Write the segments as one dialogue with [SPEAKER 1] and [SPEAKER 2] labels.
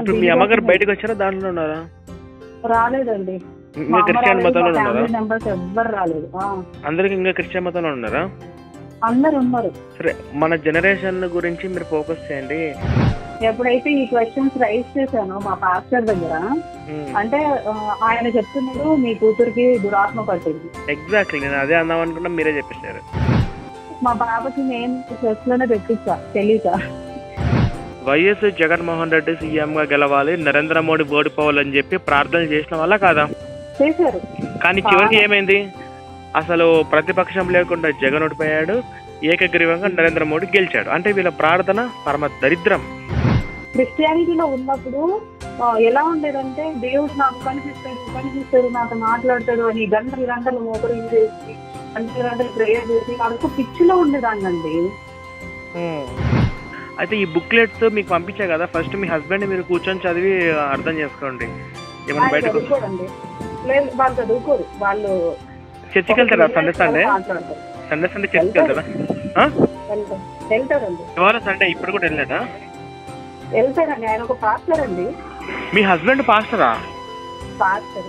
[SPEAKER 1] ఇప్పుడు మీ అమ్మగారు బయటకు వచ్చారా? దాంట్లో ఉన్నారా?
[SPEAKER 2] రాలేదండి.
[SPEAKER 1] ఇంకా క్రిస్టియన్ మతంలో ఉన్నారా?
[SPEAKER 2] మెంబర్స్ ఎవ్వరు రాలేదు.
[SPEAKER 1] అందరికి ఇంకా క్రిస్టియన్ మతంలో ఉన్నారా?
[SPEAKER 2] అందరు ఉన్నారు.
[SPEAKER 1] సరే మన జనరేషన్ గురించి మీరు ఫోకస్ చేయండి.
[SPEAKER 2] ఎప్పుడైతే ఈ క్వశ్చన్స్ రైజ్ చేశానో మా పాస్టర్ దగ్గర అంటే ఆయన చెప్తున్నాడు మీ కూతురికి దురాత్మ పట్టింది.
[SPEAKER 1] ఎగ్జాక్ట్లీ నేను అదే అందాం అనుకున్నా మీరే చెప్పేశారు.
[SPEAKER 2] మా బాబుకి నేను చర్చ్లోనే పెట్టించా తెలియక
[SPEAKER 1] వైఎస్ జగన్మోహన్ రెడ్డి సీఎం గా గెలవాలి నరేంద్ర మోడీ ఓడిపోవాలని చెప్పి ప్రార్థనలు చేసిన వల్ల కాదా?
[SPEAKER 2] చేశారు.
[SPEAKER 1] కానీ చివరికి ఏమైంది? అసలు ప్రతిపక్షం లేకుండా జగన్ ఓడిపోయాడు ఏకగ్రీవంగా నరేంద్ర మోడీ గెలిచాడు. అంటే వీళ్ళ ప్రార్థన పరమ దరిద్రం.
[SPEAKER 2] క్రిస్టియానిటీలో ఉన్నప్పుడు ఎలా ఉండేదంటే దేవుడు నాకు కనిపిస్తాడు కనిపిస్తాడు నాతో మాట్లాడతాడు అని గంటలు గంటలు మోకరి చేసి గంటలు గంటలు ప్రేయర్ చేసి అదొక పిచ్చిలో ఉండేదాన్నండి.
[SPEAKER 1] అయితే ఈ బుక్లెట్స్ మీకు పంపించా కదా. ఫస్ట్ మీ హస్బెండ్ మీరు కూర్చొని చదివి అర్థం చేసుకోండి. ఏమైనా బయటకు
[SPEAKER 2] చదువుకోరండి లేదు వాళ్ళు చదువుకోరు. వాళ్ళు
[SPEAKER 1] చర్చికి వెళ్తారా సండే సండే సండే సండే చర్చికి వెళ్తారా. ఆ?
[SPEAKER 2] వెళ్తారు. వెళ్తారండి.
[SPEAKER 1] ఇవాళ సండే ఇప్పుడు కూడా వెళ్ళాడా
[SPEAKER 2] వెళ్తారండి. ఆయన ఒక పాస్టర్ అండి.
[SPEAKER 1] మీ హస్బెండ్ పాస్టరా
[SPEAKER 2] పాస్టర్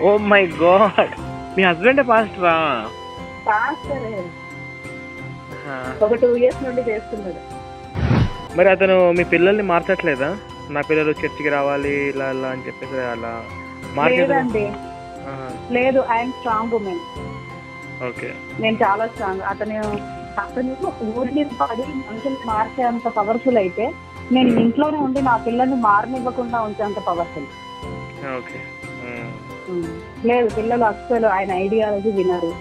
[SPEAKER 1] ఓ మై గాడ్ మీ హస్బెండ్ పాస్టరా
[SPEAKER 2] పాస్టర్ ఒక టూ ఇయర్స్ నుండి చేస్తున్నాడు.
[SPEAKER 1] మరి అతను మీ పిల్లల్ని మార్చట్లేదా? నా పిల్లలు చర్చికి రావాలి ఇలా ఇలా అని చెప్పేసి అలా
[SPEAKER 2] లేదండి. లేదు. I'm strong women
[SPEAKER 1] okay.
[SPEAKER 2] నేను చాలా స్ట్రాంగ్ అతను అతను ఊరిని పడి మనుషులు మార్చేంత పవర్ఫుల్ అయితే నేను ఇంట్లోనే ఉండి నా పిల్లల్ని మారనివ్వకుండా ఉంచేంత పవర్ఫుల్
[SPEAKER 1] ఓకే.
[SPEAKER 2] లేదు పిల్లలు అస్సలు ఆయన ఐడియాలజీ వినరు.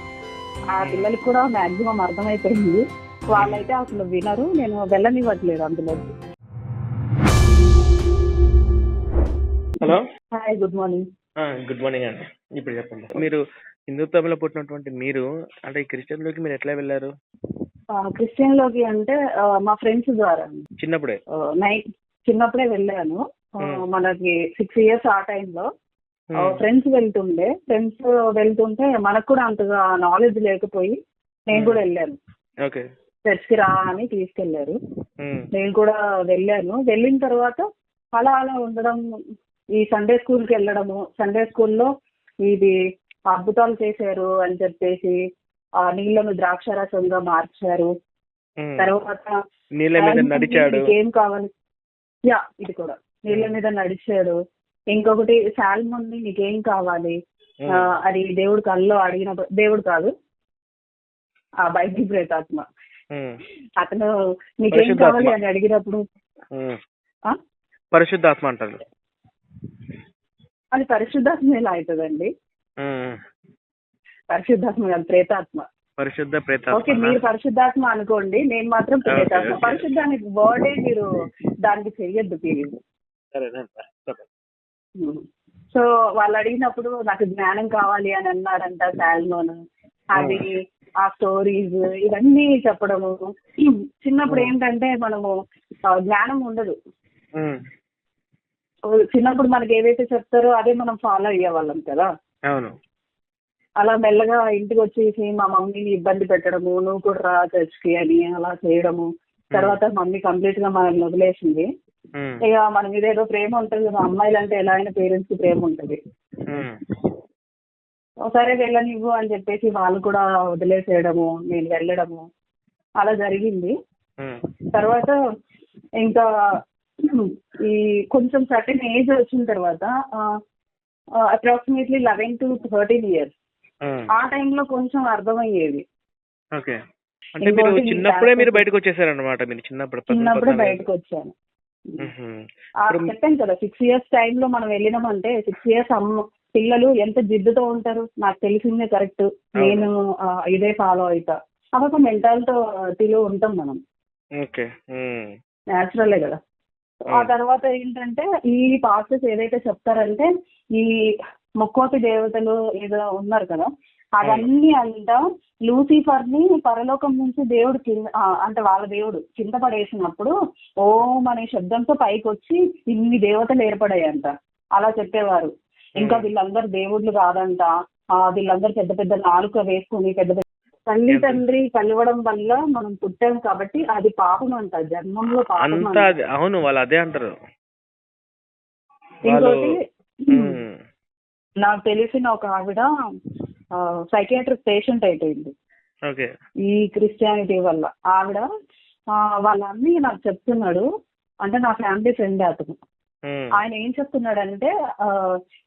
[SPEAKER 2] ఆ పిల్లలకి కూడా మాక్సిమం అర్థమైపోయింది. వాళ్ళైతే అసలు వినరు. నేను వెళ్ళనివ్వట్లేదు అందులో.
[SPEAKER 1] Hello?
[SPEAKER 2] Hi good morning
[SPEAKER 1] good morning అండి. ఇప్పుడు చెప్పండి. మీరు హిందుత్వంలో పుట్టినటువంటి మీరు అంటే ఈ క్రిస్టియన్లోకి మీరు ఎట్లా వెళ్ళారు?
[SPEAKER 2] క్రిస్టియన్లోకి అంటే మా ఫ్రెండ్స్ ద్వారా
[SPEAKER 1] చిన్నప్పుడే?
[SPEAKER 2] నైట్ చిన్నప్పుడే వెళ్ళాను. మనకి సిక్స్ ఇయర్స్ ఆ టైంలో. ఫ్రెండ్స్ వెళ్తుండే. ఫ్రెండ్స్ వెళ్తుంటే మనకు కూడా అంతగా నాలెడ్జ్ లేకపోయి నేను కూడా వెళ్ళాను.
[SPEAKER 1] ఓకే.
[SPEAKER 2] చర్చ్కి రా అని
[SPEAKER 1] తీసుకెళ్ళారు.
[SPEAKER 2] నేను కూడా వెళ్ళాను. వెళ్ళిన తర్వాత అలా అలా ఉండడం ఈ సండే స్కూల్కి వెళ్ళడము సండే స్కూల్లో ఇది అద్భుతాలు చేశారు అని చెప్పేసి ఆ నీళ్ళను ద్రాక్షారసంగా మార్చారు.
[SPEAKER 1] Hmm.
[SPEAKER 2] తర్వాత
[SPEAKER 1] నీళ్ళ మీద నడిచాడు.
[SPEAKER 2] ఏం కావాలి? యా ఇది కూడా. నీళ్ళ మీద నడిచాడు. ఇంకొకటి సాల్మన్ని నీకేం కావాలి? అది దేవుడు కల్లో అడిగినప్పుడు దేవుడు కాదు. ఆ బైబిల్ ప్రేతాత్మ. అతను నీకేం. కావాలి అని అడిగినప్పుడు?
[SPEAKER 1] పరిశుద్ధాత్మ అంటారు
[SPEAKER 2] అది పరిశుద్ధాత్మ ఎలా అవుతుందండి. పరిశుద్ధాత్మ కాదు ప్రేతాత్మ.
[SPEAKER 1] పరిశుద్ధ
[SPEAKER 2] ఓకే
[SPEAKER 1] ప్రేతాత్మ
[SPEAKER 2] మీరు పరిశుద్ధాత్మ అనుకోండి నేను మాత్రం ప్రేతాత్మ. పరిశుద్ధానికి వర్డే మీరు దానికి చెయ్యొద్దు
[SPEAKER 1] చెప్పండి.
[SPEAKER 2] సో వాళ్ళు అడిగినప్పుడు నాకు జ్ఞానం కావాలి అని అన్నాడంట సాల్మోన్ అది ఆ స్టోరీస్ ఇవన్నీ చెప్పడము. చిన్నప్పుడు ఏంటంటే మనము జ్ఞానం ఉండదు. చిన్నప్పుడు మనకి ఏదైతే చెప్తారో అదే మనం ఫాలో అయ్యేవాళ్ళం కదా.
[SPEAKER 1] అవును.
[SPEAKER 2] అలా మెల్లగా ఇంటికి వచ్చేసి మా మమ్మీని ఇబ్బంది పెట్టడము నువ్వు కూడా రా చర్చ్కి అని అలా చేయడము. తర్వాత మమ్మీ కంప్లీట్గా మనల్ని వదిలేసింది. ఇక మన మీద ఏదో ప్రేమ ఉంటుంది కదా అమ్మాయిలు అంటే ఎలా అయినా పేరెంట్స్కి ప్రేమ ఉంటుంది. సరే వెళ్ళనివ్వు అని చెప్పేసి వాళ్ళు కూడా వదిలేసేయడము నేను వెళ్ళడము అలా జరిగింది. తర్వాత ఇంకా ఈ కొంచెం సర్టెన్ ఏజ్ వచ్చిన తర్వాత approximately eleven to thirteen years. ఆ టైంలో కొంచెం అర్థమయ్యేది
[SPEAKER 1] ఓకే అంటే మీరు
[SPEAKER 2] ఇంకోటి మీ
[SPEAKER 1] చిన్నప్పుడే మీరు బయటకు వచ్చేసారనమాట మీరు చిన్నప్పుడు
[SPEAKER 2] చిన్నప్పుడే. బయటకు వచ్చాను చెప్పాను కదా సిక్స్ ఇయర్స్ టైంలో మనం వెళ్ళినామంటే సిక్స్ ఇయర్స్ అమ్మ పిల్లలు ఎంత జిద్దుతో ఉంటారు నాకు తెలిసిందే కరెక్ట్. నేను ఇదే ఫాలో అవుతా అదొక మెంటాలిటీలో ఉంటాం మనం.
[SPEAKER 1] ఓకే.
[SPEAKER 2] న్యాచురలే కదా. ఆ. తర్వాత ఏంటంటే ఈ పాస్టర్స్ ఏదైతే చెప్తారంటే ఈ ముక్కోటి దేవతలు ఏదో ఉన్నారు కదా అవన్నీ అంట లూసిఫర్ని పరలోకం నుంచి దేవుడు కింద అంటే వాళ్ళ దేవుడు కింద పడేసినప్పుడు ఓం అనే శబ్దంతో పైకి వచ్చి ఇన్ని దేవతలు ఏర్పడాయంట. అలా చెప్పేవారు. ఇంకా. వీళ్ళందరూ దేవుళ్ళు కాదంట. ఆ వీళ్ళందరూ పెద్ద పెద్ద నాలుక వేసుకుని పెద్ద పెద్ద తల్లి తండ్రి కలవడం వల్ల మనం పుట్టాం కాబట్టి అది పాపం అంట. జన్మంలో పాపం అంట.
[SPEAKER 1] అవును వాళ్ళు అదే అంటారు.
[SPEAKER 2] ఇంకోటి నాకు తెలిసిన ఒక ఆవిడ సైకియాట్రిక్ పేషెంట్ అయిపోయింది.
[SPEAKER 1] ఓకే.
[SPEAKER 2] ఈ క్రిస్టియానిటీ వల్ల. ఆవిడ ఆ, వాళ్ళ అన్నయ్య నాకు చెప్తున్నాడు. అంటే నా ఫ్యామిలీ ఫ్రెండ్ అతను. ఆయన ఏం చెప్తున్నాడంటే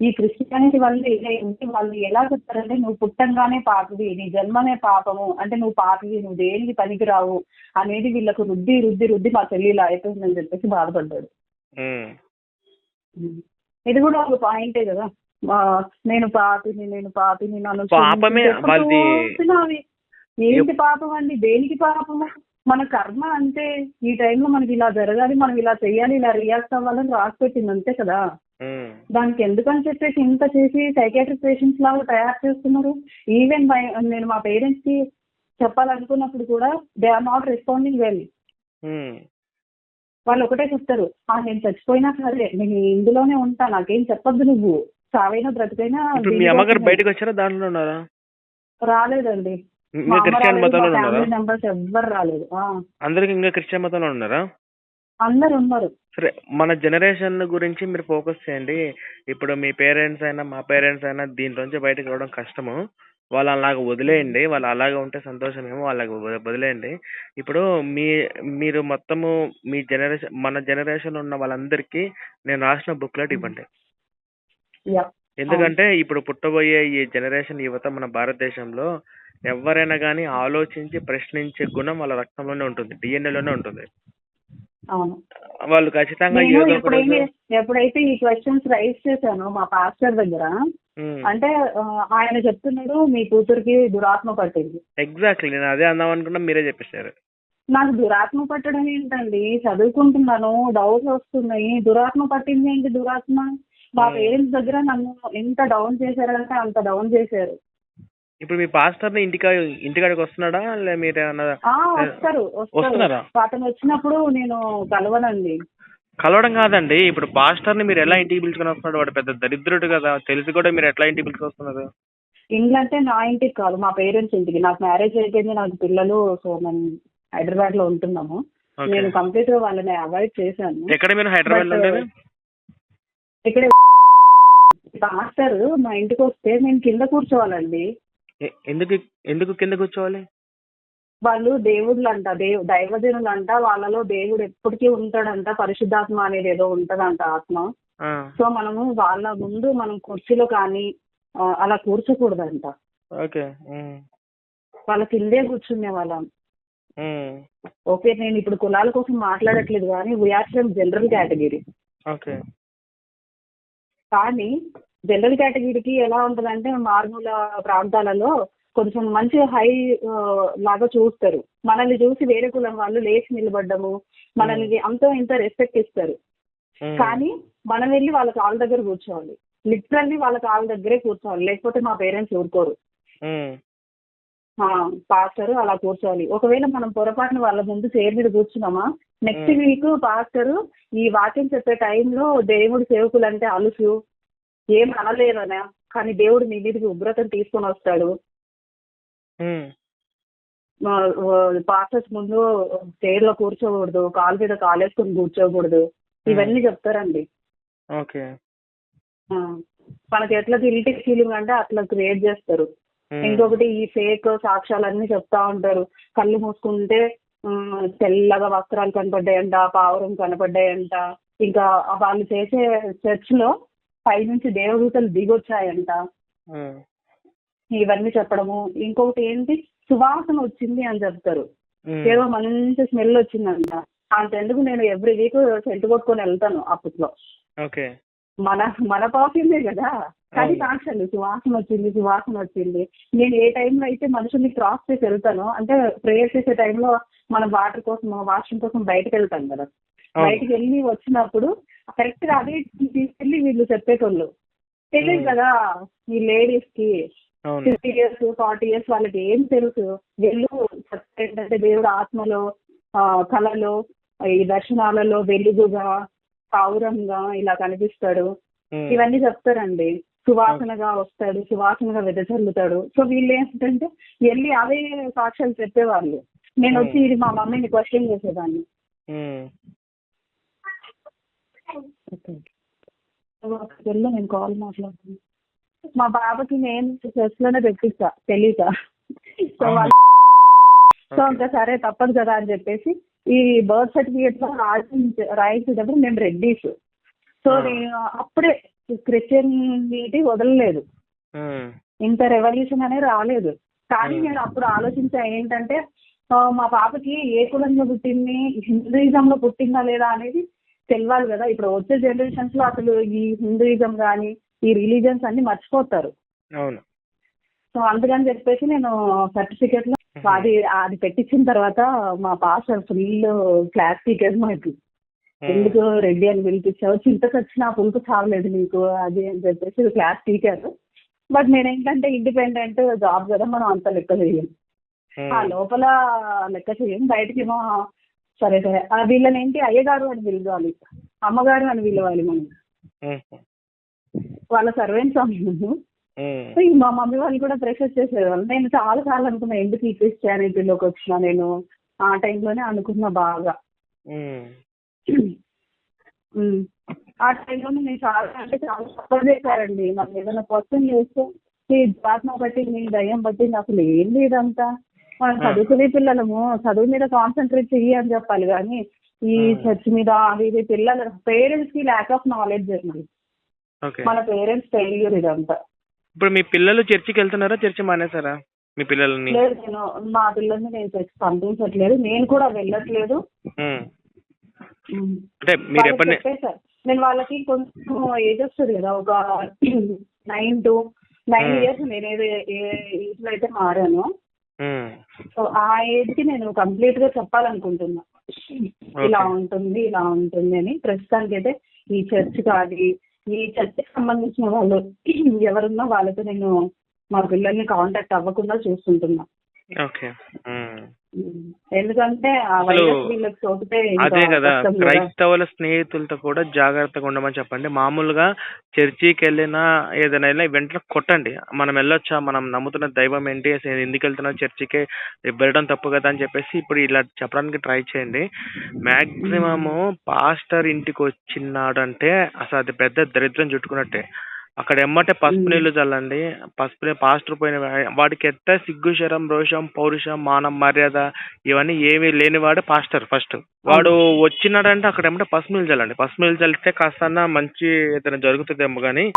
[SPEAKER 2] ఈ క్రిస్టియానిటీ వల్ల ఇదేంటి వాళ్ళు ఎలా చెప్తారంటే నువ్వు పుట్టంగానే పాపివి నీ జన్మనే పాపము అంటే నువ్వు పాపివి నువ్వు దేనికి పనికిరావు అనేది వీళ్ళకు రుద్ది రుద్ది రుద్ది మా చెల్లి ఇలా అయిపోయిందని చెప్పేసి బాధపడ్డాడు.
[SPEAKER 1] ఉమ్,
[SPEAKER 2] ఇది కూడా ఒక పాయింటే కదా. నేను పాపిని నేను పాపిని నన్ను
[SPEAKER 1] పాపమే.
[SPEAKER 2] ఏంటి పాపం అండి? దేనికి పాపము? మన కర్మ అంతే ఈ టైంలో మనకి ఇలా జరగాలి మనం ఇలా చేయాలి ఇలా రియాక్ట్ అవ్వాలని రాసి పెట్టింది అంతే కదా. దానికి ఎందుకని చెప్పేసి ఇంత చేసి సైకాట్రిక్ పేషెంట్స్ లాగా తయారు చేస్తున్నారు? ఈవెన్ నేను మా పేరెంట్స్కి చెప్పాలనుకున్నప్పుడు కూడా they are not responding well. వాళ్ళు ఒకటే చెప్తారు ఆ నేను చచ్చిపోయినా సరే నేను ఇందులోనే ఉంటా నాకేం చెప్పొద్దు నువ్వు. చావైనా బ్రతికైనా
[SPEAKER 1] ఇప్పుడు మీ అమ్మగారు బయటకు వచ్చారా? దాంట్లో ఉన్నారా?
[SPEAKER 2] రాలేదండి. అమ్మ
[SPEAKER 1] క్రిస్టియన్ మతంలో ఉన్నారా?
[SPEAKER 2] ఫ్యామిలీ మెంబర్స్ ఎవ్వరు రాలేదు. ఆ,
[SPEAKER 1] అందరికి ఇంకా క్రిస్టియన్ మతంలో ఉన్నారా?
[SPEAKER 2] అందరు ఉన్నారు.
[SPEAKER 1] సరే మన జనరేషన్ గురించి మీరు ఫోకస్ చేయండి. ఇప్పుడు మీ పేరెంట్స్ అయినా మా పేరెంట్స్ అయినా దీంట్లోంచి బయటకు రావడం కష్టము. వాళ్ళు అలాగ వదిలేయండి. వాళ్ళు అలాగే ఉంటే సంతోషమేమో వాళ్ళకి వదిలేయండి. ఇప్పుడు మీ మీరు మొత్తము మీ జనరేషన్ మన జనరేషన్ ఉన్న వాళ్ళందరికీ నేను రాసిన బుక్లెట్ ఇవ్వండి. ఎందుకంటే ఇప్పుడు పుట్టబోయే ఈ జనరేషన్ యువత మన భారతదేశంలో ఎవరైనా కానీ ఆలోచించి ప్రశ్నించే గుణం వాళ్ళ రక్తంలోనే ఉంటుంది DNA లోనే ఉంటుంది.
[SPEAKER 2] అవును.
[SPEAKER 1] వాళ్ళు ఖచ్చితంగా
[SPEAKER 2] నేను
[SPEAKER 1] ఏదో ఒక
[SPEAKER 2] ఎప్పుడైతే
[SPEAKER 1] రోజు
[SPEAKER 2] ఎప్పుడైతే ఈ క్వశ్చన్స్ రైజ్ చేశానో మా పాస్టర్ దగ్గర. అంటే ఆ, ఆయన చెప్తున్నాడు మీ కూతురికి దురాత్మ పట్టింది.
[SPEAKER 1] ఎగ్జాక్ట్లీ నేను అదే అందాం అనుకున్నా మీరే చెప్పేశారు.
[SPEAKER 2] నాకు దురాత్మ పట్టడం ఏంటండి? చదువుకుంటున్నాను డౌట్స్ వస్తున్నాయి. దురాత్మ పట్టింది ఏంటి దురాత్మ? మా. పేరెంట్స్ దగ్గర నన్ను ఎంత డౌన్ చేశారంటే అంత డౌన్ చేశారు.
[SPEAKER 1] ఇప్పుడు మీ పాస్టర్ని ఇంటికా ఇంటికాడికి వస్తున్నాడా? లే మీరు ఏమన్నా
[SPEAKER 2] వస్తారు
[SPEAKER 1] వస్తున్నారా?
[SPEAKER 2] అతను వచ్చినప్పుడు నేను కలవనండి.
[SPEAKER 1] కలవడం కాదండి. ఇప్పుడు పాస్టర్ని మీరు ఎలా ఇంటికి పిలుచుకొని వస్తున్నాడు? వాడు పెద్ద దరిద్రుడు కదా. తెలిసి కూడా మీరు ఎట్లా ఇంటికి పిలుచుకొస్తున్నారు
[SPEAKER 2] ఇండ్లు అంటే నా ఇంటికి కాదు మా పేరెంట్స్ ఇంటికి. నాకు మ్యారేజ్ అయిపోయింది నాకు పిల్లలు సో మేము హైదరాబాద్లో ఉంటున్నాము నేను కంప్లీట్గా వాళ్ళని అవాయిడ్ చేశాను.
[SPEAKER 1] ఎక్కడ మీరు హైదరాబాద్లో
[SPEAKER 2] But,
[SPEAKER 1] ఉండేది?
[SPEAKER 2] ఇక్కడ మాస్టర్ మా ఇంటికి వస్తే నేను కింద కూర్చోవాలండి.
[SPEAKER 1] ఎ- ఎందుకు ఎందుకు కింద కూర్చోవాలి?
[SPEAKER 2] వాళ్ళు దేవుళ్ళు అంట దేవు దైవజనులు అంట వాళ్ళలో దేవుడు ఎప్పటికీ ఉంటాడంట పరిశుద్ధాత్మ అనేది ఏదో ఉంటదంట ఆత్మ.
[SPEAKER 1] ఆ,
[SPEAKER 2] సో మనము వాళ్ళ ముందు మనం కుర్చీలో కానీ ఆ, అలా కూర్చోకూడదంట.
[SPEAKER 1] ఓకే ఉమ్,
[SPEAKER 2] వాళ్ళ కిందే కూర్చునే వాళ్ళం.
[SPEAKER 1] ఉమ్,
[SPEAKER 2] ఓకే నేను ఇప్పుడు కులాల కోసం మాట్లాడట్లేదు కానీ we are from general category
[SPEAKER 1] okay.
[SPEAKER 2] కానీ జనరల్ కేటగిరీకి ఎలా ఉంటదంటే మారుమూల ప్రాంతాలలో కొంచెం మంచి హై లాగా చూస్తారు. మనల్ని చూసి వేరే కులం వాళ్ళు లేచి నిలబడ్డము మనల్ని అంతో ఇంత రెస్పెక్ట్ ఇస్తారు. కానీ మనం వెళ్ళి వాళ్ళ కాళ్ళ దగ్గర కూర్చోవాలి. లిటరల్లీ వాళ్ళ కాళ్ళ దగ్గరే కూర్చోవాలి. లేకపోతే మా పేరెంట్స్ ఊరుకోరు. పాస్టర్ అలా కూర్చోవాలి. ఒకవేళ మనం పొరపాటున వాళ్ళ ముందు చైర్ మీద కూర్చున్నామా నెక్స్ట్. వీక్ పాస్టర్ ఈ వాక్యం చెప్పే టైంలో దేవుడు సేవకులు అంటే అలుసు. ఏం అనలేదనా. కానీ దేవుడు మీ మీదకి ఉగ్రతను తీసుకొని వస్తాడు. పాస్టర్స్ ముందు చైర్లో కూర్చోకూడదు కాలు మీద కాలేసుకొని కూర్చోకూడదు. ఇవన్నీ చెప్తారండి.
[SPEAKER 1] ఓకే.
[SPEAKER 2] మనకి ఎట్లా గిల్టీ ఫీలింగ్ అంటే అట్లా క్రియేట్ చేస్తారు. ఇంకొకటి ఈ ఫేక్ సాక్ష్యాలన్నీ చెప్తా ఉంటారు. కళ్ళు మూసుకుంటే తెల్లగా వస్త్రాలు కనపడ్డాయంట పావురం కనపడ్డాయంట. ఇంకా వాళ్ళు చేసే చర్చ్లో పైనుంచి దేవదూతలు దిగొచ్చాయంట. ఇవన్నీ చెప్పడము. ఇంకొకటి ఏంటి? సువాసన వచ్చింది అని చెప్తారు. ఏదో మంచి స్మెల్ వచ్చిందంట. అంతెందుకు నేను ఎవ్రీ వీక్ సెంటు కొట్టుకొని వెళ్తాను అప్పట్లో.
[SPEAKER 1] ఓకే.
[SPEAKER 2] మన మన పాసిందే కదా. కానీ. సాక్ష్యాలు సువాసన వచ్చింది సువాసన వచ్చింది. నేను ఏ టైంలో అయితే మనుషుల్ని క్రాస్ చేసి వెళ్తానో అంటే ప్రేయర్ చేసే టైంలో మనం వాటర్ కోసం వాష్రూమ్ కోసం బయటకు వెళ్తాం కదా. బయటకు వెళ్ళి వచ్చినప్పుడు కరెక్ట్గా అదే తీసుకెళ్ళి వీళ్ళు చెప్పేటోళ్ళు. తెలియదు. కదా ఈ
[SPEAKER 1] లేడీస్కి
[SPEAKER 2] ఫిఫ్టీ ఇయర్స్ ఫార్టీ ఇయర్స్ వాళ్ళకి ఏం తెలుసు? వెళ్ళు ఏంటంటే దేవుడు ఆత్మలో ఆ, కళలో ఈ దర్శనాలలో వెలుగుగా పావురంగా ఇలా కనిపిస్తాడు. ఇవన్నీ చెప్తారండి. సువాసనగా వస్తాడు సువాసనగా వెదజల్లుతాడు. సో వీళ్ళు ఏంటంటే వెళ్ళి అవే సాక్ష్యాలు చెప్పేవాళ్ళు. నేను వచ్చి ఇది మా మమ్మీని క్వశ్చన్ చేసేదాన్ని. అక్కడికి వెళ్ళి నేను కాల్ మాట్లాడుతున్నాను మా పాపకి నేను లోనే పెట్టిస్తా తెలియక సో వాళ్ళు సో ఇంకా సరే తప్పదు కదా అని చెప్పేసి ఈ బర్త్ సర్టిఫికేట్లో రాసి రాయించేటప్పుడు మేము రెడ్డీస్ సో. నేను అప్పుడే క్రిస్టియనిటీ వదలలేదు. ఇంత రెవల్యూషన్ అనేది రాలేదు. కానీ. నేను అప్పుడు ఆలోచించా ఏంటంటే మా పాపకి ఏ కులంలో పుట్టింది హిందూయిజం లో పుట్టిందా లేదా అనేది తెలియాలి కదా. ఇప్పుడు వచ్చే జనరేషన్స్లో అసలు ఈ హిందూయిజం కానీ ఈ రిలీజన్స్ అన్ని మర్చిపోతారు.
[SPEAKER 1] అవును.
[SPEAKER 2] సో అందుకని చెప్పేసి నేను సర్టిఫికేట్లో అది అది పెట్టించిన తర్వాత మా పాస్టర్ ఫుల్ క్లాస్ టీచర్ మాకు. ఎందుకు రెడ్డి అని పిలిపించావు? చింతకు వచ్చిన పులుపు చావలేదు నీకు అది అని చెప్పేసి క్లాస్ టీచర్. బట్ నేను ఏంటంటే ఇండిపెండెంట్ జాబ్ కదా మనం అంత లెక్క చేయం ఆ లోపల లెక్క చేయం బయటకేమో సరే సరే. ఆ వీళ్ళని ఏంటి అయ్యగారు అని పిలవాలి. అమ్మగారు అని పిలవాలి మనం. వాళ్ళ సర్వెంట్స్ ఈ మా మమ్మీ వాళ్ళు కూడా ప్రెషర్ చేసేవాళ్ళు. నేను చాలా సార్లు అనుకున్నా ఎందుకు ఈ క్రిస్టియానిటీలోకి వచ్చిన నేను? ఆ టైంలోనే అనుకున్నా బాగా. ఆ టైంలో నేను చాలా అంటే చాలా సఫర్ చేశారండి. నాకు ఏదైనా క్వశ్చన్ చేస్తే ఈ ఆత్మ బట్టి నీ దయ్యం బట్టి అసలు ఏంది ఇదంతా మనం. చదువుకునే పిల్లలము చదువు మీద కాన్సన్ట్రేట్ చెయ్యి అని చెప్పాలి కానీ ఈ. చర్చ్ మీద అది ఇది పిల్లల పేరెంట్స్కి ల్యాక్ ఆఫ్ నాలెడ్జ్ అండి మన పేరెంట్స్ ఫెయిల్యూర్ ఇదంతా
[SPEAKER 1] ఇప్పుడు మీ పిల్లలు చర్చికి వెళ్తున్నారా చర్చి మానేసారా మీ పిల్లల్ని
[SPEAKER 2] లేదు నేను మా పిల్లల్ని నేను చర్చ్ పంపించట్లేదు నేను కూడా వెళ్ళట్లేదు.
[SPEAKER 1] అంటే మీరు ఎప్పటి.
[SPEAKER 2] నేను వాళ్ళకి కొంచెం ఏజ్ వస్తుంది కదా ఒక నైన్ టు నైన్. ఇయర్స్ నేను ఏదో ఏజ్లో అయితే మారాను సో ఆ ఏజ్కి నేను కంప్లీట్గా చెప్పాలనుకుంటున్నా ఇలా. ఉంటుంది ఇలా ఉంటుంది అని ప్రస్తుతానికి అయితే ఈ చర్చ్ కాదు ఈ చర్చ్కి సంబంధించిన వాళ్ళు ఎవరున్నా వాళ్ళతో నేను మా పిల్లల్ని కాంటాక్ట్ అవ్వకుండా చూసుకుంటున్నా
[SPEAKER 1] ఓకే. ఉమ్.
[SPEAKER 2] ఎందుకంటే
[SPEAKER 1] అదే కదా. క్రైస్తవుల స్నేహితులతో కూడా జాగ్రత్తగా ఉండమని చెప్పండి. మామూలుగా చర్చికి వెళ్ళినా ఏదైనా వెంటనే కొట్టండి. మనం వెళ్ళొచ్చా? మనం నమ్ముతున్న దైవం ఏంటి? ఎందుకు వెళ్తున్నాం? చర్చికి వెళ్ళడం తప్పు కదా అని చెప్పేసి ఇప్పుడు ఇలా చెప్పడానికి ట్రై చేయండి. మాక్సిమం పాస్టర్ ఇంటికి వచ్చినాడంటే అసలు అది పెద్ద దరిద్రం చుట్టుకున్నట్టే. అక్కడ ఎమ్మటే పసుపు. నీళ్ళు చల్లండి. పసుపు పాస్టర్ పోయిన వా- వాడికి ఎత్త సిగ్గు శరం రోషం పౌరుషం మానం మర్యాద ఇవన్నీ ఏమీ లేనివాడు పాస్టర్ ఫస్ట్. వాడు వచ్చినాడంటే అక్కడ ఎమ్మటే పసుపు నీళ్ళు చల్లండి. పసుపు నీళ్ళు చల్లితే కాస్త మంచి ఏదైనా జరుగుతుందేమో కానీ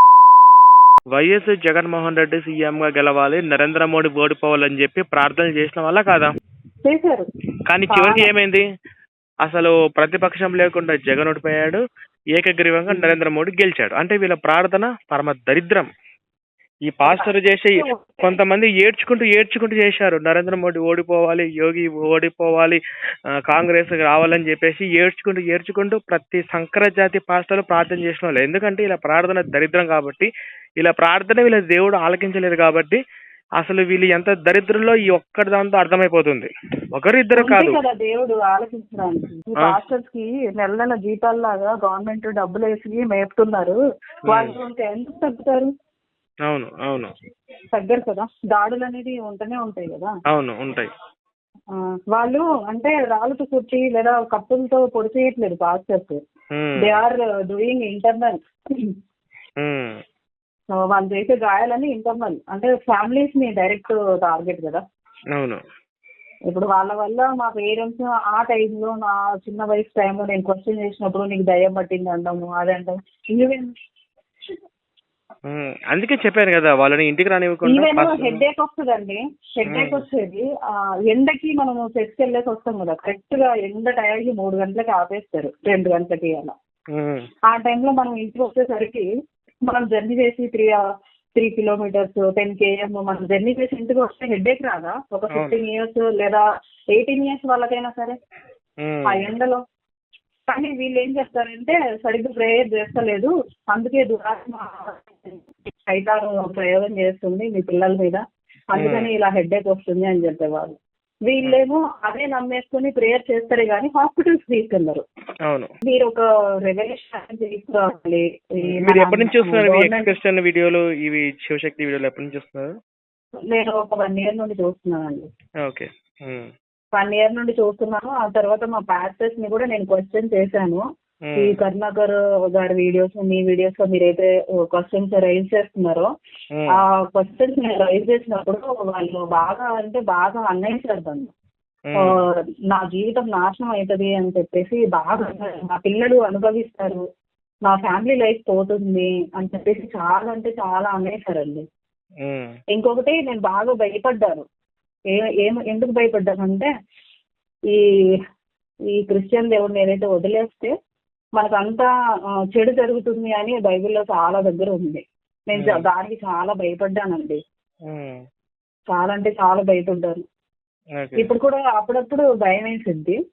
[SPEAKER 1] వైఎస్ జగన్మోహన్ రెడ్డి సీఎం గా గెలవాలి నరేంద్ర మోడీ ఓడిపోవాలని చెప్పి ప్రార్థనలు చేసిన వల్ల కాదా?
[SPEAKER 2] చేశారు.
[SPEAKER 1] కానీ చివరికి ఏమైంది? అసలు ప్రతిపక్షం లేకుండా జగన్ ఓడిపోయాడు ఏకగ్రీవంగా నరేంద్ర మోడీ గెలిచాడు. అంటే వీళ్ళ ప్రార్థన పరమ దరిద్రం. ఈ పాస్టర్ చేసే కొంతమంది ఏడ్చుకుంటూ ఏడ్చుకుంటూ చేశారు. నరేంద్ర మోడీ ఓడిపోవాలి యోగి ఓడిపోవాలి కాంగ్రెస్ రావాలని చెప్పేసి ఏడ్చుకుంటూ ఏడ్చుకుంటూ ప్రతి సంకర జాతి పాస్టర్లు ప్రార్థన చేసిన వాళ్ళు. ఎందుకంటే ఇలా ప్రార్థన దరిద్రం కాబట్టి ఇలా ప్రార్థన వీళ్ళ దేవుడు ఆలకించలేదు కాబట్టి అసలు వీళ్ళు ఎంత దరిద్రంలో ఈ ఒక్కటి దాంతో అర్థమైపోతుంది. ఒకరు ఇద్దరు కాదు.
[SPEAKER 2] దేవుడు ఆలోచించడానికి. ఈ. పాస్టర్స్కి నెల నెల జీతాల్లాగా గవర్నమెంట్ డబ్బులు వేసి మేపుతున్నారు వాళ్ళు ఎందుకు తగ్గుతారు?
[SPEAKER 1] అవును అవును.
[SPEAKER 2] తగ్గరు కదా. దాడులు అనేది ఉంటూనే ఉంటాయి కదా.
[SPEAKER 1] అవును ఉంటాయి.
[SPEAKER 2] వాళ్ళు అంటే రాళ్ళతో కుట్టి లేదా కప్పులతో పొడి చేయట్లేదు pastors they are doing internal so వాళ్ళు చేసే గాయాలని ఇంటర్నల్ అంటే ఫ్యామిలీస్ని డైరెక్ట్ టార్గెట్ కదా.
[SPEAKER 1] అవును.
[SPEAKER 2] ఇప్పుడు వాళ్ళ వల్ల మా పేరెంట్స్ ఆ టైంలో నా చిన్న వయసు టైంలో నేను క్వశ్చన్ చేసినప్పుడు నీకు దయ్యం పట్టింది అంటాము అదంటాం ఈవెన్
[SPEAKER 1] ఉమ్, అందుకే చెప్పాను కదా వాళ్ళని ఇంటికి రానివ్వకుండా
[SPEAKER 2] హెడ్ ఏక్ వస్తుందండి. Headache. వచ్చేది ఎండకి మనము చర్చ్కి వెళ్ళేసి వస్తాం కదా కరెక్ట్గా ఎండ టైంకి మూడు గంటలకి ఆపేస్తారు రెండు గంటలకి అలా. ఆ టైంలో మనం ఇంటికి వచ్చేసరికి మనం జర్నీ చేసి three three kilometres ten KM మనం జర్నీ చేసి ఇంటికి వస్తే హెడ్ ఏక్ రాదా? ఒక. ఫిఫ్టీన్ ఇయర్స్ లేదా ఎయిటీన్ ఇయర్స్ వాళ్ళకైనా సరే? ఆ ఎండలో. కానీ వీళ్ళు ఏం చేస్తారంటే సరిగ్గా ప్రేయర్ చేస్తలేదు. అందుకే దురాత్మ సైతాను ప్రయోగం చేస్తుంది మీ పిల్లల మీద. అందుకని ఇలా హెడ్ వస్తుంది అని చెప్పేవాళ్ళు. వీళ్ళేమో అదే నమ్మేసుకుని ప్రేయర్ చేస్తారు కానీ హాస్పిటల్స్ తీసుకెళ్ళరు.
[SPEAKER 1] అవును.
[SPEAKER 2] మీరు ఒక రెవల్యూషన్ తీసుకురావాలి.
[SPEAKER 1] మీరు ఎప్పటి నుంచి చూస్తున్నారు వీడియోలు ఇవి శివశక్తి వీడియోలు ఎప్పటి నుంచి చూస్తున్నారు?
[SPEAKER 2] నేను ఒక వన్ ఇయర్ నుండి చూస్తున్నానండి.
[SPEAKER 1] ఓకే.
[SPEAKER 2] వన్ ఇయర్ నుండి చూస్తున్నాను. ఆ తర్వాత మా పాస్టర్స్ని కూడా నేను క్వశ్చన్ చేశాను. ఈ కరుణాకర్ గారి వీడియోస్ మీ వీడియోస్లో మీరైతే క్వశ్చన్స్ రైజ్ చేస్తున్నారో ఆ క్వశ్చన్స్ నేను రైజ్ చేసినప్పుడు వాళ్ళు బాగా అంటే బాగా
[SPEAKER 1] ఉమ్,
[SPEAKER 2] ఆ, నా జీవితం నాశనం అవుతుంది అని చెప్పేసి బాగా. నా పిల్లలు అనుభవిస్తారు. నా ఫ్యామిలీ లైఫ్ పోతుంది అని చెప్పేసి చాలా అంటే చాలా అనేసారండి ఇంకొకటి నేను బాగా భయపడ్డాను. ఏ ఏం ఎందుకు భయపడ్డానంటే ఈ ఈ క్రిస్టియన్ దేవుడిని ఏదైతే వదిలేస్తే మనకంతా చెడు జరుగుతుంది అని బైబిల్లో చాలా దగ్గర ఉంది. నేను. దానికి చాలా భయపడ్డానండి. చాలా అంటే చాలా భయపడ్డాను. ఇప్పుడు కూడా అప్పుడప్పుడు భయం వేసిద్ది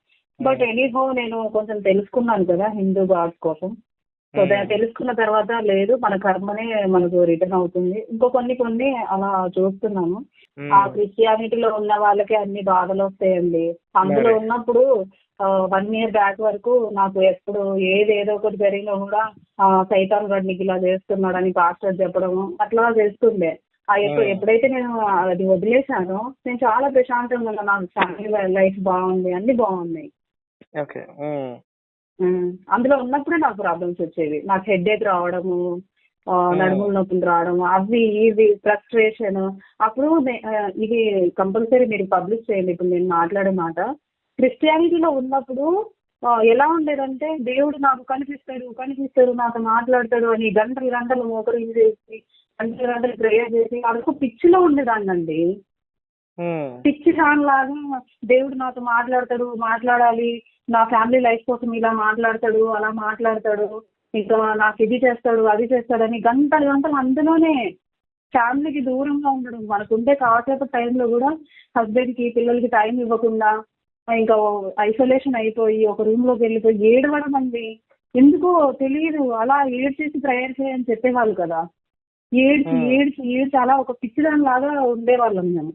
[SPEAKER 2] బట్ ఎనీహో నేను కొంచెం తెలుసుకున్నాను కదా హిందూ గాడ్ కోసం. సో తెలుసుకున్న తర్వాత లేదు మన కర్మనే మనకు రిటర్న్ అవుతుంది. ఇంకో కొన్ని కొన్ని అలా చూస్తున్నాను. ఆ క్రిస్టియానిటీలో ఉన్న వాళ్ళకి అన్ని బాధలు వస్తాయండి. అందులో. ఉన్నప్పుడు వన్ ఇయర్ బ్యాక్ వరకు నాకు ఎప్పుడు ఏది ఏదో ఒకటి జరిగినా కూడా సైతాన్ గడ్ నీకు ఇలా చేస్తున్నాడని పాస్టర్ చెప్పడం అట్లా చేస్తుండే. ఎప్పుడైతే నేను అది వదిలేశానో నేను చాలా ప్రశాంతంగా ఉన్నా నాకు ఫ్యామిలీ లైఫ్ బాగుంది అన్ని బాగున్నాయి. అందులో ఉన్నప్పుడే నాకు ప్రాబ్లమ్స్ వచ్చేవి. నాకు హెడ్ ఏక్ రావడము నడుముల నొప్పులు రావడము అవి ఇవి ఫ్రస్ట్రేషన్ అప్పుడు ఇది కంపల్సరీ మీరు పబ్లిష్ చేయండి. ఇప్పుడు నేను మాట్లాడే మాట క్రిస్టియానిటీలో ఉన్నప్పుడు ఎలా ఉండేదంటే దేవుడు నాకు కనిపిస్తాడు కనిపిస్తాడు నాతో మాట్లాడతాడు అని గంటలు గంటలు మోకరిల్లు చేసి గంటలు గంటలు ప్రేయర్ చేసి అదొక పిచ్చిలో ఉండేదాన్నండి. పిచ్చి లాగా దేవుడు నాతో మాట్లాడతాడు మాట్లాడాలి నా ఫ్యామిలీ లైఫ్ కోసం ఇలా మాట్లాడతాడు అలా మాట్లాడతాడు ఇంకా నాకు ఇది చేస్తాడు అది చేస్తాడని గంటలు గంటలు అందులోనే ఫ్యామిలీకి దూరంగా ఉండడం మనకుండే కాసేపు టైంలో కూడా హస్బెండ్కి పిల్లలకి టైం ఇవ్వకుండా ఇంకా ఐసోలేషన్ అయిపోయి ఒక రూమ్లోకి వెళ్ళిపోయి ఏడవడం అండి. ఎందుకో తెలియదు అలా ఏడ్చేసి ప్రేయర్ చేయని చెప్పేవాళ్ళు కదా. ఏడ్చి. ఏడ్చి ఏడ్చి అలా ఒక పిచ్చిదాని లాగా ఉండేవాళ్ళం మేము.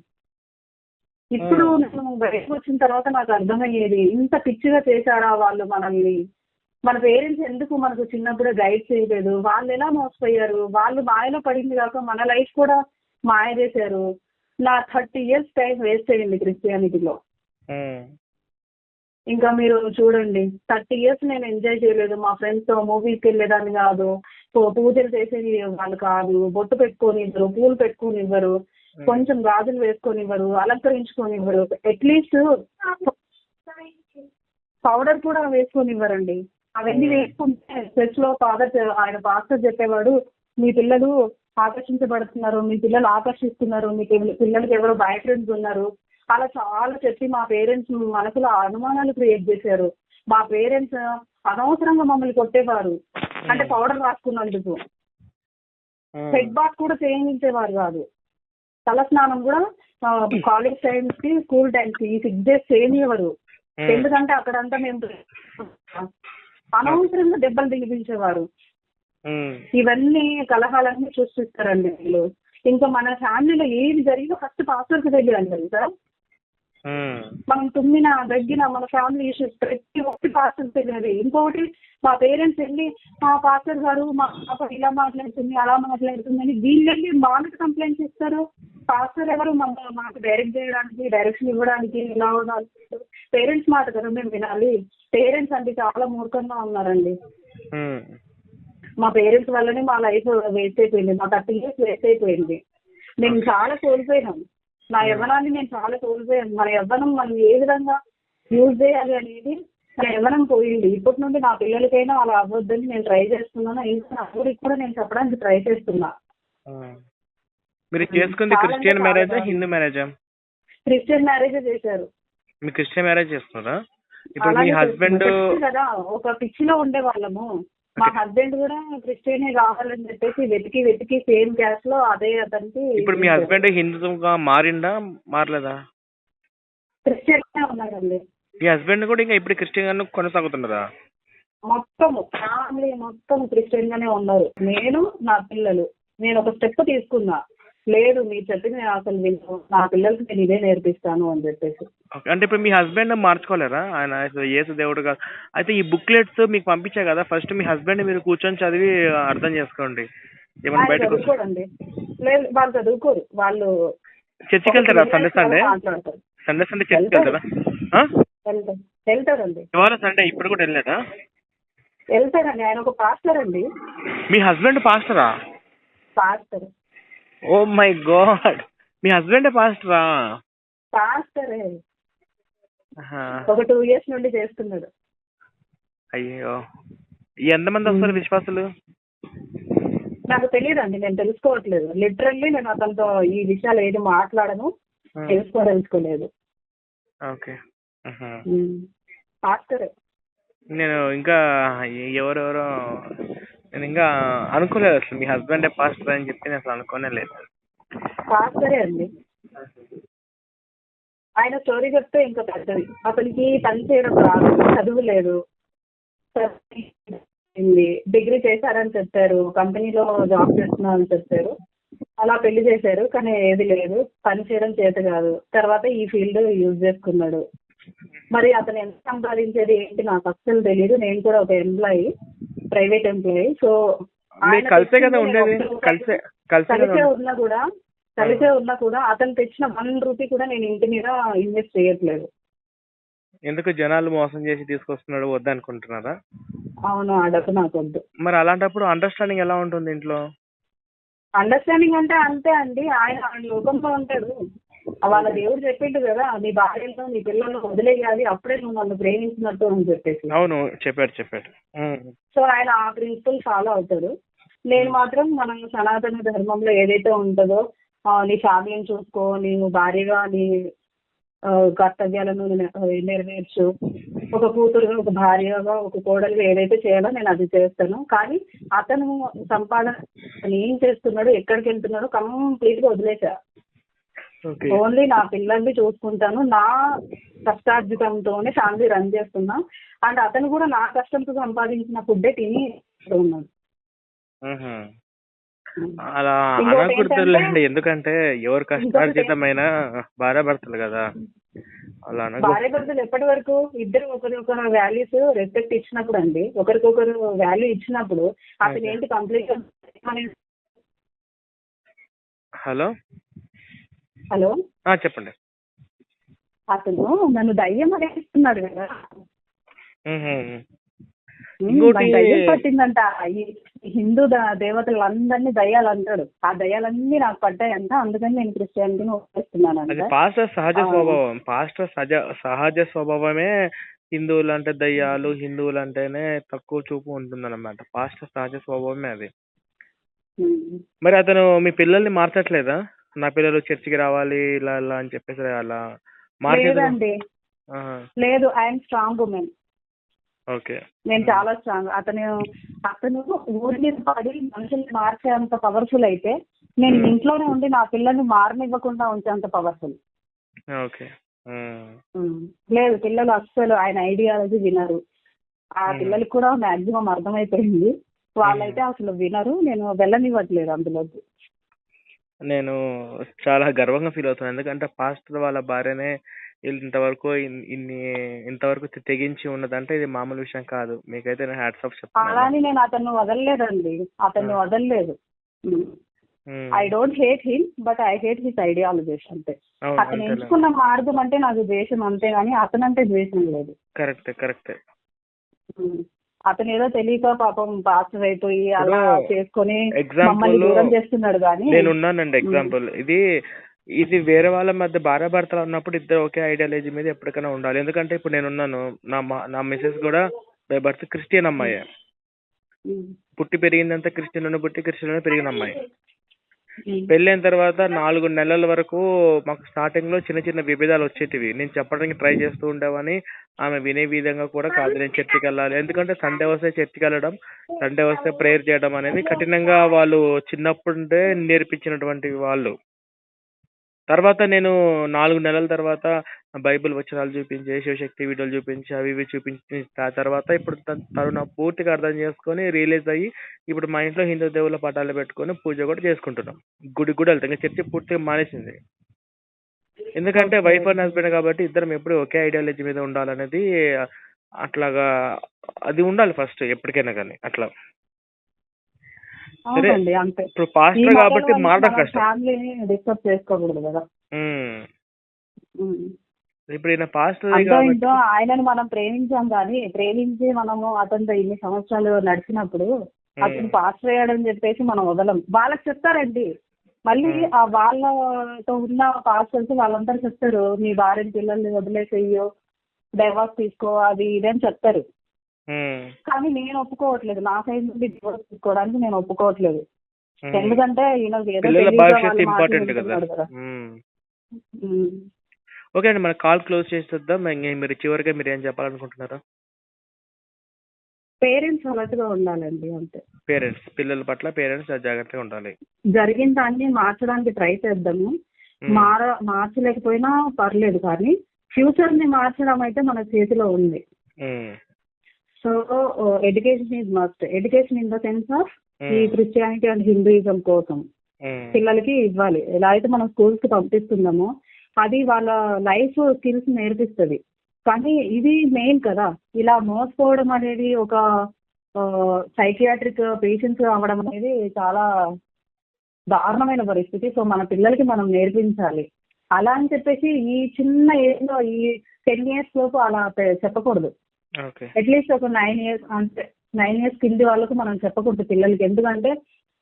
[SPEAKER 2] ఇప్పుడు. నేను బయటకు వచ్చిన తర్వాత నాకు అర్థమయ్యేది ఇంత పిచ్చిగా చేశారా వాళ్ళు మనల్ని? మన పేరెంట్స్ ఎందుకు మనకు చిన్నప్పుడే గైడ్ చేయలేదు? వాళ్ళు ఎలా మోసపోయారు? వాళ్ళు మాయలో పడింది కాక మన లైఫ్ కూడా మాయ చేశారు నా థర్టీ ఇయర్స్ టైం వేస్ట్ అయ్యింది క్రిస్టియానిటీలో. ఇంకా మీరు చూడండి థర్టీ ఇయర్స్ నేను ఎంజాయ్ చేయలేదు. మా ఫ్రెండ్స్తో మూవీస్కి వెళ్ళేదాన్ని కాదు. పూజలు చేసేది వాళ్ళు కాదు. బొట్టు పెట్టుకొని ఇవ్వరు పూలు పెట్టుకొని ఇవ్వరు కొంచెం గాజులు వేసుకొని ఇవ్వరు అలంకరించుకొని ఇవ్వరు అట్లీస్ట్ పౌడర్ కూడా వేసుకొని ఇవ్వరండి అవన్నీ వేసుకుంటే చర్చ్లో ఫాదర్ ఆయన పాస్టర్ చెప్పేవాడు మీ పిల్లలు ఆకర్షించబడుతున్నారు మీ పిల్లలు ఆకర్షిస్తున్నారు మీ పిల్ల- పిల్లలకి ఎవరో బాయ్ ఫ్రెండ్స్ ఉన్నారు అలా చాలా చెప్పి మా పేరెంట్స్ మనసులో అనుమానాలు క్రియేట్ చేశారు. మా పేరెంట్స్ అనవసరంగా మమ్మల్ని కొట్టేవారు. అంటే పౌడర్ రాసుకున్నందుకు. హెడ్ బాత్ కూడా చేయించేవారు కాదు. తల స్నానం కూడా కాలేజ్ టైమ్స్కి స్కూల్ టైమ్స్కి ఈ సిక్స్ డేస్ చేయనివ్వరు. ఎందుకంటే అక్కడంతా మేము అనవసరంగా దెబ్బలు తినిపించేవారు.
[SPEAKER 1] ఉమ్,
[SPEAKER 2] ఇవన్నీ కలహాలన్నీ సృష్టిస్తారండి వీళ్ళు. ఇంకా మన ఫ్యామిలీలో ఏది జరిగినా ఫస్ట్ పాస్టర్కి తెలియాలి తెలుసా
[SPEAKER 1] ఉమ్,
[SPEAKER 2] మనం తుమ్మిన దగ్గిన మన ఫ్యామిలీ ఇష్యూస్ ప్రతి ఒక్కటి పాస్టర్ తెలియదు. ఇంకొకటి మా పేరెంట్స్ వెళ్ళి మా పాస్టర్ గారు మా పాప ఇలా మాట్లాడుతుంది అలా మాట్లాడుతుంది అని వీళ్ళు వెళ్ళి మాకు కంప్లైంట్స్ ఇస్తారు. పాస్టర్ ఎవరు మన మాకు డైరెక్ట్ చేయడానికి డైరెక్షన్ ఇవ్వడానికి ఇలా ఉండాలి. పేరెంట్స్ మాట కదా మేము వినాలి. పేరెంట్స్ అంటే చాలా మూర్ఖంగా ఉన్నారండి.
[SPEAKER 1] ఉమ్,
[SPEAKER 2] మా పేరెంట్స్ వల్లనే మా లైఫ్ వేస్ట్ అయిపోయింది మా థర్టీ ఇయర్స్ వేస్ట్ అయిపోయింది. నేను చాలా కోల్పోయినాను నా యవ్వనాన్ని నేను చాలా కోల్పోయాను మన యవ్వనం మనం ఏ విధంగా యూజ్ చేయాలి అనేది నా యవ్వనం పోయింది. ఇప్పటి నుండి నా పిల్లలకైనా అలా అవ్వద్దని నేను ట్రై చేస్తున్నాను. ఇంకా ఊరికి కూడా నేను చెప్పడానికి ట్రై చేస్తున్నా.
[SPEAKER 1] మీరు చేసుకుంది క్రిస్టియన్ మ్యారేజా హిందూ మ్యారేజా
[SPEAKER 2] క్రిస్టియన్ మ్యారేజ్ చేశారు.
[SPEAKER 1] మీరు క్రిస్టియన్ మ్యారేజ్ చేస్తున్నారా? ఇప్పుడు మీ హస్బెండ్
[SPEAKER 2] కదా ఒక పిచ్చిలో ఉండే వాళ్ళము. మా హస్బెండ్ కూడా క్రిస్టియనే కావాలని చెప్పేసి వెతికి వెతికి సేమ్ క్యాస్ట్లో అదే అతనికి
[SPEAKER 1] ఇప్పుడు మీ హస్బెండ్ హిందువుగా మారిండా మారలేదా?
[SPEAKER 2] క్రిస్టియన్ ఉన్నారండి
[SPEAKER 1] మీ హస్బెండ్ కూడా ఇంకా ఇప్పుడు క్రిస్టియన్ గానే కొనసాగుతున్నారా?
[SPEAKER 2] మొత్తము ఫ్యామిలీ మొత్తం క్రిస్టియన్ గానే ఉన్నారు. నేను నా పిల్లలు. నేను ఒక స్టెప్ తీసుకున్నా. లేదు మీరు చెప్పింది నేను అసలు విను. నా పిల్లలకి నేను ఇదే నేర్పిస్తాను అని చెప్పేసి.
[SPEAKER 1] ఓకే. అంటే ఇప్పుడు మీ హస్బెండ్ మార్చుకోలేరా? ఆయన అసలు యేసు దేవుడు కాదు అయితే ఈ బుక్లెట్స్ మీకు పంపించా కదా? ఫస్ట్ మీ హస్బెండ్ మీరు కూర్చొని చదివి అర్థం చేసుకోండి. ఏమైనా
[SPEAKER 2] ఆయన
[SPEAKER 1] బయటకు
[SPEAKER 2] చదువుకోరండి. లేదు వాళ్ళు చదువుకోరు. వాళ్ళు
[SPEAKER 1] చర్చికి వెళ్తారా? Sunday Sunday?
[SPEAKER 2] మాట్లాడతారు.
[SPEAKER 1] సండే సండే చర్చికి వెళ్తారా? ఆ?
[SPEAKER 2] వెళ్తారు. వెళ్తారండి.
[SPEAKER 1] ఇవాళ సండే ఇప్పుడు కూడా వెళ్ళారా
[SPEAKER 2] వెళ్తారండి. ఆయన ఒక పాస్టర్ అండి
[SPEAKER 1] మీ హస్బెండ్ పాస్టరా?
[SPEAKER 2] పాస్టర్.
[SPEAKER 1] ఓ మై గాడ్ మీ హస్బెండ్ పాస్టరా?
[SPEAKER 2] పాస్టరే. ఒక టూ ఇయర్స్ నుండి చేస్తున్నాడు.
[SPEAKER 1] అయ్యో. ఎంతమంది వస్తారు విశ్వాసులు?
[SPEAKER 2] నాకు తెలియదండి నేను తెలుసుకోవట్లేదు. లిటరల్లీ నేను అతనితో ఈ విషయాలు ఏది మాట్లాడను తెలుసుకోదలుచుకోలేదు.
[SPEAKER 1] ఓకే.
[SPEAKER 2] పాస్టరే.
[SPEAKER 1] నేను ఇంకా ఎవరెవరో నేను ఇంకా అనుకోలేదు అసలు. మీ హస్బెండ్ పాస్టర్ అని చెప్పి నేను అసలు అనుకోనే లేదు.
[SPEAKER 2] పాస్టరే అండి? ఆయన స్టోరీ చెప్తే ఇంకా పెద్దది. అతనికి పని చేయడం రాదు చదువు లేదు. డిగ్రీ చేశారని చెప్పారు. కంపెనీలో జాబ్ చేస్తున్నారని చెప్పారు. అలా పెళ్ళి చేశారు కానీ ఏది లేదు. పని చేయడం చేత కాదు. తర్వాత ఈ ఫీల్డ్ యూజ్ చేసుకున్నాడు. మరి అతను ఎంత సంపాదించేది ఏంటి నాకు అస్సలు తెలియదు నేను కూడా ఒక ఎంప్లాయీ ప్రైవేట్ ఎంప్లాయీ. సో
[SPEAKER 1] కలిసే కదా ఉండేది? కలిసే కలిసే
[SPEAKER 2] ఉన్నా కూడా కలిసే ఉన్నా కూడా అతను తెచ్చిన వన్ రూపీ కూడా నేను ఇంటి మీద ఇన్వెస్ట్ చేయట్లేదు.
[SPEAKER 1] ఎందుకు జనాలు మోసం చేసి తీసుకొస్తున్నాడు వద్దనుకుంటున్నారా?
[SPEAKER 2] అవును ఆ డబ్బు నాకు వద్దు.
[SPEAKER 1] మరి అలాంటప్పుడు అండర్స్టాండింగ్ ఎలా ఉంటుంది ఇంట్లో?
[SPEAKER 2] అండర్స్టాండింగ్ అంటే అంతే అండి ఆయన ఆయన లోకంలో ఉంటాడు. వాళ్ళ దేవుడు చెప్పిండు కదా నీ భార్యను నీ పిల్లలను వదిలేయాలి అప్పుడే నువ్వు నన్ను ప్రేమించినట్టు అని చెప్పేసి.
[SPEAKER 1] అవును చెప్పాడు చెప్పాడు.
[SPEAKER 2] సో ఆయన ఆ ప్రిన్సిపల్ ఫాలో అవుతాడు. నేను మాత్రం మనం సనాతన ధర్మంలో ఏదైతే ఉంటుందో నీ ఫ్యామిలీని చూసుకో నీవు భార్యగా నీ కర్తవ్యాలను నెరవేర్చు. ఒక కూతురుగా ఒక భార్యగా ఒక కోడలుగా ఏదైతే చేయాలో నేను అది చేస్తాను. కానీ అతను సంపాదన ఏం చేస్తున్నాడు ఎక్కడికి వెళ్తున్నాడో కంప్లీట్గా వదిలేసా. ఓన్లీ నా పిల్లల్ని చూసుకుంటాను. నా కష్టార్జితంతోనే ఫ్యామిలీ రన్ చేస్తున్నా. అండ్ అతను కూడా నా కష్టంతో సంపాదించిన ఫుడ్డే తిని ఉన్నాడు.
[SPEAKER 1] అలా అనకూడదులేండి. ఎందుకంటే ఎవరు కష్టార్జితమైన భార్య భర్తలు కదా. అలా
[SPEAKER 2] భార్య భర్తలు ఎప్పటి వరకు ఇద్దరు ఒకరి ఒకరి వాల్యూస్ రెస్పెక్ట్ ఇచ్చినప్పుడు అండి ఒకరికొకరు వాల్యూ ఇచ్చినప్పుడు అతను. ఏంటి కంప్లీట్
[SPEAKER 1] హలో?
[SPEAKER 2] హలో?
[SPEAKER 1] ఆ, చెప్పండి.
[SPEAKER 2] అతను నన్ను దయ్యం అనేస్తున్నాడు కదా. దయ్యం పట్టిందంట. ఈ హిందూ దేవతలందరినీ దయ్యాలు అంటాడు ఆ దయ్యాలన్నీ నాకు పడ్డాయంట. అందుకని నేను క్రిస్టియానిటీని ఒప్పేస్తున్నానంట.
[SPEAKER 1] పాస్టర్ సహజ. స్వభావం. పాస్టర్ సహజ సహజ స్వభావమే హిందువులు అంటే దయ్యాలు హిందువులు అంటేనే తక్కువ చూపు ఉంటుందన్నమాట. పాస్టర్ సహజ స్వభావమే అది. మరి అతను మీ పిల్లల్ని మార్చట్లేదా? నా పిల్లలు చర్చికి రావాలి ఇలా ఇలా అని చెప్పేసి అలా
[SPEAKER 2] లేదండి. లేదు ఐఎమ్ స్ట్రాంగ్ ఉమెన్
[SPEAKER 1] ఓకే.
[SPEAKER 2] నేను చాలా స్ట్రాంగ్ అతను అతను ఊరి మీద పడి మనుషుల్ని మార్చేంత పవర్ఫుల్ అయితే నేను. ఇంట్లోనే ఉండి నా పిల్లల్ని మారనివ్వకుండా ఉంచేంత పవర్ఫుల్
[SPEAKER 1] ఓకే.
[SPEAKER 2] లేదు పిల్లలు అస్సలు ఆయన ఐడియాలజీ వినరు. ఆ. పిల్లలకి కూడా మాక్సిమం అర్థమైపోయింది. వాళ్ళైతే అసలు వినరు నేను వెళ్ళనివ్వట్లేదు అందులోకి.
[SPEAKER 1] నేను చాలా గర్వంగా ఫీల్ అవుతున్నాను ఎందుకంటే పాస్టర్ వాళ్ళ భార్యనే వీళ్ళు ఇంతవరకు ఇన్- ఇన్ని ఇంతవరకు తె- తెగించి ఉన్నదంటే ఇది మామూలు విషయం కాదు. మీకైతే నేను హ్యాట్స్ ఆఫ్ చెప్తున్నాను.
[SPEAKER 2] అలాని నేను అతన్ని వదలలేదండి. అతన్ని. వదలలేదు. I don't hate him but I hate his ideologies అంతే.
[SPEAKER 1] అవును
[SPEAKER 2] అతను
[SPEAKER 1] అంతేలే.
[SPEAKER 2] ఎంచుకున్న మార్గం అంటే నాకు ద్వేషం అంతే గాని అతనంటే ద్వేషం లేదు.
[SPEAKER 1] Correct correct.
[SPEAKER 2] ఉమ్. అతను ఏదో తెలియక పాపం పాస్టర్ అయిపోయి అలా చేసుకొని మమ్మల్ని దూరం చేస్తున్నాడు కానీ
[SPEAKER 1] నేను ఉన్నానండి ఎగ్జాంపుల్ ఇది ఇది వేరే వాళ్ళ మధ్య భార్య భర్తలు ఉన్నప్పుడు ఇద్దరు ఒకే ఐడియాలజీ మీద ఎప్పటికైనా ఉండాలి ఎందుకంటే ఇప్పుడు నేను ఉన్నాను నా మా- నా మిసెస్ కూడా బై బర్త్ క్రిస్టియన్ అమ్మాయి. పుట్టి పెరిగిందంతా క్రిస్టియన్ పుట్టి క్రిస్టియన్ పెరిగిన అమ్మాయి. పెళ్ళైన తర్వాత నాలుగు నెలల వరకు మాకు స్టార్టింగ్లో చిన్న చిన్న విభేదాలు వచ్చేటివి. నేను చెప్పడానికి ట్రై చేస్తూ ఉండేవని ఆమె వినే విధంగా కూడా కాదు నేను చర్చికి వెళ్ళాలి. ఎందుకంటే సండే వస్తే చర్చికి వెళ్ళడం సండే వస్తే ప్రేయర్ చేయడం అనేది కఠినంగా వాళ్ళు చిన్నప్పుడే నేర్పించినటువంటి వాళ్ళు. తర్వాత నేను నాలుగు నెలల తర్వాత బైబిల్ వచనాలు చూపించి శివశక్తి వీడియోలు చూపించి అవి ఇవి చూపించి ఆ తర్వాత ఇప్పుడు తను పూర్తిగా అర్థం చేసుకొని రియలైజ్ అయ్యి ఇప్పుడు మా ఇంట్లో హిందూ దేవుళ్ళ పటాలు పెట్టుకొని పూజ కూడా చేసుకుంటున్నాం. గుడి కూడా వెళ్తాం. ఇంకా చర్చి పూర్తిగా మానేసింది. ఎందుకంటే వైఫ్ అండ్ హస్బెండ్ కాబట్టి ఇద్దరం ఎప్పుడు ఒకే ఐడియాలజీ మీద ఉండాలనేది అట్లాగా అది ఉండాలి ఫస్ట్ ఎప్పటికైనా కానీ అట్లా.
[SPEAKER 2] అవునండి అంతే.
[SPEAKER 1] ఇప్పుడు పాస్టర్ కాబట్టి మారడం కష్టం.
[SPEAKER 2] ఫ్యామిలీని డిస్టర్బ్ చేసుకోకూడదు కదా.
[SPEAKER 1] ఇప్పుడు ఈయన పాస్టర్
[SPEAKER 2] ఆయనను మనం ప్రేమించాం కానీ ప్రేమించి మనము అతనితో ఇన్ని సంవత్సరాలు నడిచినప్పుడు అతను పాస్టర్ అయ్యాడని చెప్పేసి మనం వదలం. వాళ్ళకి చెప్తారండి. మళ్ళీ. ఆ వాళ్ళతో ఉన్న పాస్టర్స్ వాళ్ళందరూ చెప్తారు మీ భార్య పిల్లల్ని వదిలేసేయ్యో డైవర్స్ తీసుకో అది ఇది అని చెప్తారు. కానీ నేను ఒప్పుకోవట్లేదు. నా సైడ్ నుండి డివోర్స్ తీసుకోవడానికి నేను ఒప్పుకోవట్లేదు. ఎందుకంటే ఈయన
[SPEAKER 1] ఇంపార్టెంట్ కదా. ఓకే అండి మన కాల్ క్లోజ్ చేసేద్దాం. మీరు చివరిగా మీరు ఏం చెప్పాలనుకుంటున్నారు?
[SPEAKER 2] పేరెంట్స్ అలర్ట్గా ఉండాలండి అంతే.
[SPEAKER 1] పేరెంట్స్ పిల్లల పట్ల పేరెంట్స్ జాగ్రత్తగా ఉండాలి.
[SPEAKER 2] జరిగిన దాన్ని మార్చడానికి ట్రై చేద్దాము. మార మార్చలేకపోయినా పర్లేదు కానీ ఫ్యూచర్ని మార్చడం అయితే మన చేతిలో ఉంది. So education is must education in the sense of ఈ క్రిస్టియానిటీ అండ్ హిందూయిజం కోసం.
[SPEAKER 1] ఉమ్,
[SPEAKER 2] పిల్లలకి ఇవ్వాలి. ఎలా అయితే మనం స్కూల్స్కి పంపిస్తున్నామో అది వాళ్ళ లైఫ్ స్కిల్స్ నేర్పిస్తుంది. కానీ ఇది మెయిన్ కదా. ఇలా మోసపోవడం అనేది ఒక సైకియాట్రిక్ పేషెంట్స్ అవ్వడం అనేది చాలా దారుణమైన పరిస్థితి. సో మన పిల్లలకి మనం నేర్పించాలి. అలా అని చెప్పేసి ఈ చిన్న ఏజ్లో ఈ టెన్ ఇయర్స్ లోపు అలా చెప్పకూడదు. అట్లీస్ట్ ఒక నైన్ ఇయర్స్ అంటే నైన్ ఇయర్స్ కింది వాళ్ళకు మనం చెప్పకూడదు పిల్లలకి. ఎందుకంటే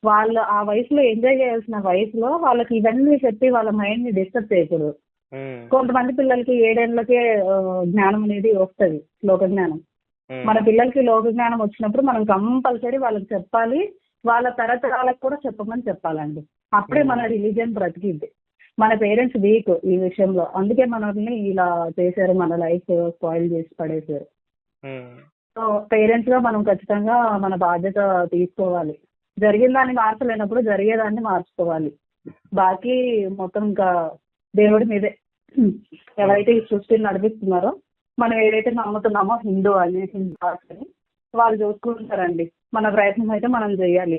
[SPEAKER 2] వాళ్ళు ఆ వయసులో ఎంజాయ్ చేయాల్సిన వయసులో వాళ్ళకి ఇవన్నీ చెప్పి వాళ్ళ మైండ్ని డిస్టర్బ్ చేయకూడదు.
[SPEAKER 1] ఉమ్,
[SPEAKER 2] కొంతమంది పిల్లలకి ఏడేళ్ళకే జ్ఞానం అనేది వస్తుంది లోక జ్ఞానం
[SPEAKER 1] ఉమ్,
[SPEAKER 2] మన పిల్లలకి లోక జ్ఞానం వచ్చినప్పుడు మనం కంపల్సరీ వాళ్ళకి చెప్పాలి వాళ్ళ తరతరాలకు కూడా చెప్పమని చెప్పాలండి. అప్పుడే మన రిలీజియన్ బ్రతికిద్ది. మన పేరెంట్స్ వీక్ ఈ విషయంలో. అందుకే మనల్ని ఇలా చేశారు మన లైఫ్ స్పాయిల్ చేసి పడేశారు. సో పేరెంట్స్గా మనం ఖచ్చితంగా మన బాధ్యత తీసుకోవాలి. జరిగిన దాన్ని మార్చలేనప్పుడు జరిగేదాన్ని మార్చుకోవాలి. బాకీ మొత్తం ఇంకా దేవుడి మీదే ఎవరైతే ఈ సృష్టిని నడిపిస్తున్నారో మనం ఏదైతే నమ్ముతున్నామో హిందూ అని హిందూ అని వాళ్ళు చూసుకుంటారండి. మన ప్రయత్నం అయితే మనం చేయాలి.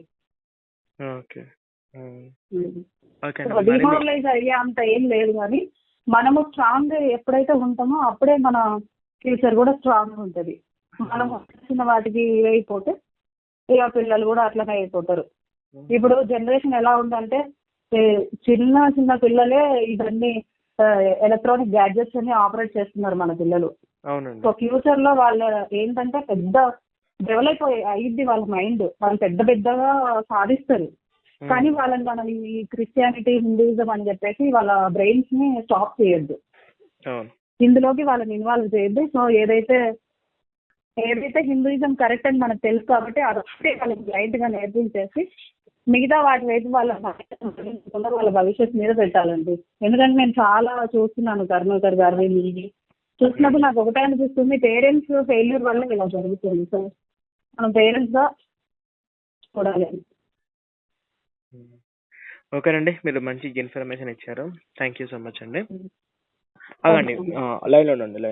[SPEAKER 2] డిమోరలైజ్ అయ్యే అంత ఏం లేదు కానీ మనము స్ట్రాంగ్గా ఎప్పుడైతే ఉంటామో అప్పుడే మన ఫ్యూచర్ కూడా స్ట్రాంగ్ ఉంటుంది. మనం చిన్న వాటికి అయిపోతే ఇక పిల్లలు కూడా అట్లనే అయిపోతారు. ఇప్పుడు జనరేషన్ ఎలా ఉందంటే చిన్న చిన్న పిల్లలే ఇవన్నీ ఎలక్ట్రానిక్ గ్యాడ్జెట్స్ అన్ని ఆపరేట్ చేస్తున్నారు మన పిల్లలు. సో ఫ్యూచర్లో వాళ్ళ ఏంటంటే పెద్ద డెవలప్ అయ్యిద్ది వాళ్ళ మైండ్. వాళ్ళు పెద్ద పెద్దగా సాధిస్తారు. కానీ వాళ్ళని మనం ఈ క్రిస్టియానిటీ హిందూయిజం అని చెప్పేసి వాళ్ళ బ్రెయిన్స్ని స్టాప్ చేయొద్దు. ఇందులోకి వాళ్ళని ఇన్వాల్వ్ చేయొద్దు. సో ఏదైతే ఏదైతే హిందూయిజం కరెక్ట్ అని మనకు తెలుసు కాబట్టి అదొకటే వాళ్ళకి బ్లైండ్గా నేర్పించేసి మిగతా వాటి వైపు వాళ్ళ వాళ్ళ భవిష్యత్తు మీద పెట్టాలండి. ఎందుకంటే నేను చాలా చూస్తున్నాను కరుణాకర్ గారిని మీది చూసినప్పుడు నాకు ఒకటే అనిపిస్తుంది పేరెంట్స్ ఫెయిల్యూర్ వల్ల ఇలా జరుగుతుంది. సో మనం పేరెంట్స్గా చూడాలి.
[SPEAKER 1] ఓకేనండి మీరు మంచి ఇన్ఫర్మేషన్ ఇచ్చారు. థ్యాంక్ యూ సో మచ్ అండి. అలాండి లైన్లో ఉండండి లైన్లో